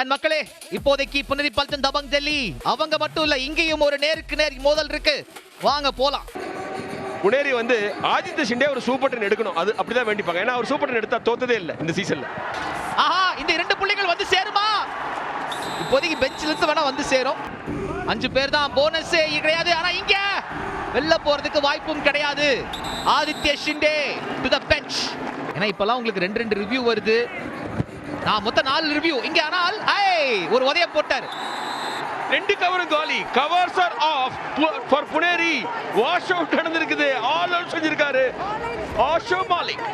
And மக்களே இப்போதைக்கு புனரி பல்டன் தபங் டெல்லி அவங்க மட்டும் இல்ல இங்கேயும் ஒரு நேருக்கு நேர் மோதல் இருக்கு. வாங்க போலாம். புனேரி வந்து ஆதித்ய ஷிண்டே ஒரு சூப்பர் டென் எடுக்கணும். அது அப்படிதான் வேண்டிப்பாங்க. ஏன்னா அவர் சூப்பர் டென் எடுத்தா தோத்ததே இல்லை இந்த சீசன்ல. ஆஹா இந்த இரண்டு புள்ளிகள் வந்து சேருமா? இப்போதைக்கு பெஞ்சில் இருந்து வேணா வந்து சேரும். அஞ்சு பேர் தான் போனஸ் கிடையாது. ஆனா இங்க வெளில போறதுக்கு வாய்ப்பும் கிடையாது. Aditya Shinde to the bench ஏன்னா இப்பெல்லாம் உங்களுக்கு ரெண்டு ரெண்டு ரிவ்யூ வருது. நான் மொத்தம் நாலு ரிவ்யூ இங்க ஆனால் ஐ ஒரு உதய போட்டார். ரெண்டு கவரும் காலி. Covers are off for Puneri wash out நடந்திருக்குது. ஆல் அவுட் செஞ்சிருக்காரு. ஆஷோ மாலிக்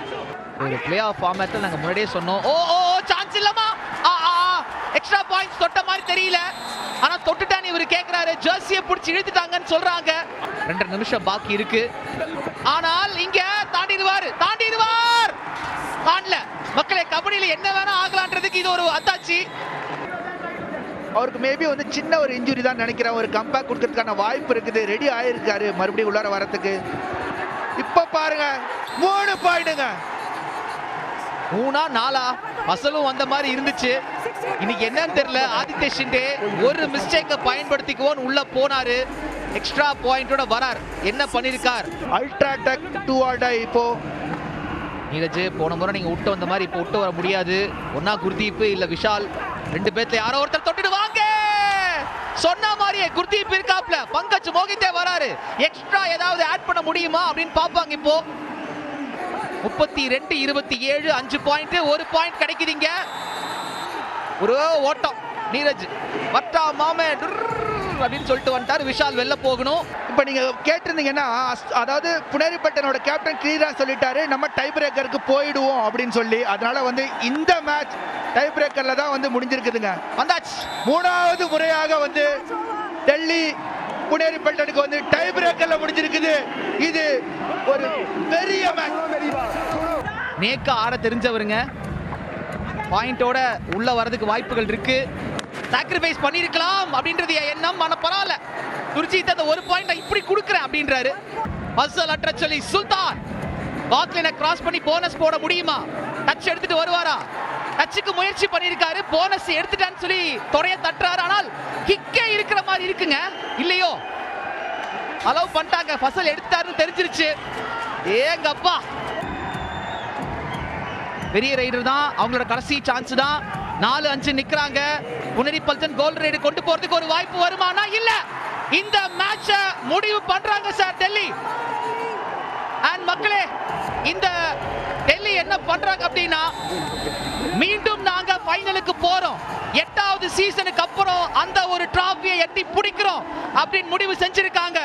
ஒரு பிளே ஆஃப் ஃபார்மேட்ல நாங்க முன்னாடியே சொன்னோம். ஓ ஓ சான்ஸ் இல்லமா ஆ ஆ எக்ஸ்ட்ரா பாயிண்ட்ஸ் தொட்ட மாதிரி தெரியல. ஆனா தொட்டுட்டான்னு இவர் கேக்குறாரு. ஜெர்சியை பிடிச்சி இழுத்துட்டாங்கன்னு சொல்றாங்க. ரெண்டரை நிமிஷம் பாக்கி இருக்கு. ஆனால் இங்க தாண்டிடுவார். தாண்டிடுவார்! தாண்டல மக்களே கபடியில என்ன வேணா ஆகலான்றதுக்கு இது ஒரு அத்தாச்சி. அவருக்கு மேபி வந்து சின்ன ஒரு இன்ஜுரி தான் நினைக்கிறேன். ஒரு கம்பேக் கொடுக்கறதுக்கான வாய்ப்பு இருக்குது. ரெடி ஆயிருக்காரு மறுபடியும் உள்ளார வரத்துக்கு. இப்ப பாருங்க மூணு பாயிண்ட்டுங்க மூணா நாலா? அசலும் வந்த மாதிரி இருந்துச்சு. இன்னைக்கு என்னன்னு தெரியல. ஆதித்ய ஷிண்டே ஒரு மிஸ்டேக்கை பயன்படுத்திக்குவோன்னு உள்ள போனாரு. எக்ஸ்ட்ரா பாயிண்டோட வரார். என்ன பண்ணிருக்கார்? அல்ட்ரா டெக் டூ ஆல்டா இப்போ நீரஜ் போன முறை நீங்க விட்டு வந்த மாதிரி இப்போ விட்டு வர முடியாது. ஒன்னா குர்தீப் இல்ல விஷால். ரெண்டு பேர்த்துல யாரோ ஒருத்தர் தொட்டுட்டு வாங்க! சொன்ன மாதிரியே குர்தீப் இருக்காப்ல. பங்கஜ் மோகித்தே வராரு. எக்ஸ்ட்ரா ஏதாவது ஆட் பண்ண முடியுமா அப்படின்னு பாப்பாங்க இப்போ. முப்பத்தி ரெண்டு இருபத்தி ஏழு அஞ்சு பாயிண்ட் ஒரு பாயிண்ட் கிடைக்குதுங்க. ஒரு ஓட்டம். நீரஜ் வட்டா மாமே அப்படின்னு சொல்லிட்டு வந்துட்டார். விஷால் வெளில போகணும். இப்போ நீங்கள் கேட்டிருந்தீங்கன்னா அஸ்- அதாவது புனேரிப்பட்டனோட கேப்டன் கிளியரா சொல்லிட்டாரு நம்ம டை பிரேக்கருக்கு போயிடுவோம் அப்படின்னு சொல்லி. அதனால வந்து இந்த மேட்ச் டை பிரேக்கர்ல தான் வந்து முடிஞ்சிருக்குதுங்க. வந்தாச்சு. மூணாவது முறையாக வந்து டெல்லி புனேரிப்பட்டனுக்கு வந்து டை பிரேக்கர்ல முடிஞ்சிருக்குது. இது ஒரு பெரிய மேட்ச் நேக்க ஆட தெரிஞ்சவருங்க. பாயிண்டோட உள்ள வரதுக்கு வாய்ப்புகள் இருக்குது சாக்ரிஃபைஸ் பண்ணியிருக்கலாம் அப்படின்றது என் எண்ணம். ஆனா பரவாயில்ல. துர்ஜித் அந்த ஒரு பாயிண்ட் இப்படி கொடுக்குறேன் அப்படின்றாரு. அசல் அற்ற சொல்லி சுல்தான். பாத்லினை கிராஸ் பண்ணி போனஸ் போட முடியுமா? டச் எடுத்துட்டு வருவாரா? டச்சுக்கு முயற்சி பண்ணியிருக்காரு. போனஸ் எடுத்துட்டான்னு சொல்லி தொடைய தட்டுறாரு. ஆனால் கிக்கே இருக்கிற மாதிரி இருக்குங்க. இல்லையோ? அலோவ் பண்ணிட்டாங்க. ஃபசல் எடுத்தாருன்னு தெரிஞ்சிருச்சு. ஏங்கப்பா பெரிய ரைடர் தான். அவங்களோட கடைசி சான்ஸ் தான். நாலு அஞ்சு நிக்கிறாங்க. புனரி பல்சன் கோல் ரைடு கொண்டு போறதுக்கு ஒரு வாய்ப்பு வருமானா? இல்ல. இந்த மேட்ச முடிவு பண்றாங்க சார் டெல்லி. அண்ட் மக்களே இந்த டெல்லி என்ன பண்றாங்க அப்படின்னா மீண்டும் நாங்க ஃபைனலுக்கு போறோம். எட்டாவது சீசனுக்கு அப்புறம் அந்த ஒரு டிராஃபியை எட்டி பிடிக்கிறோம் அப்படின்னு முடிவு செஞ்சிருக்காங்க.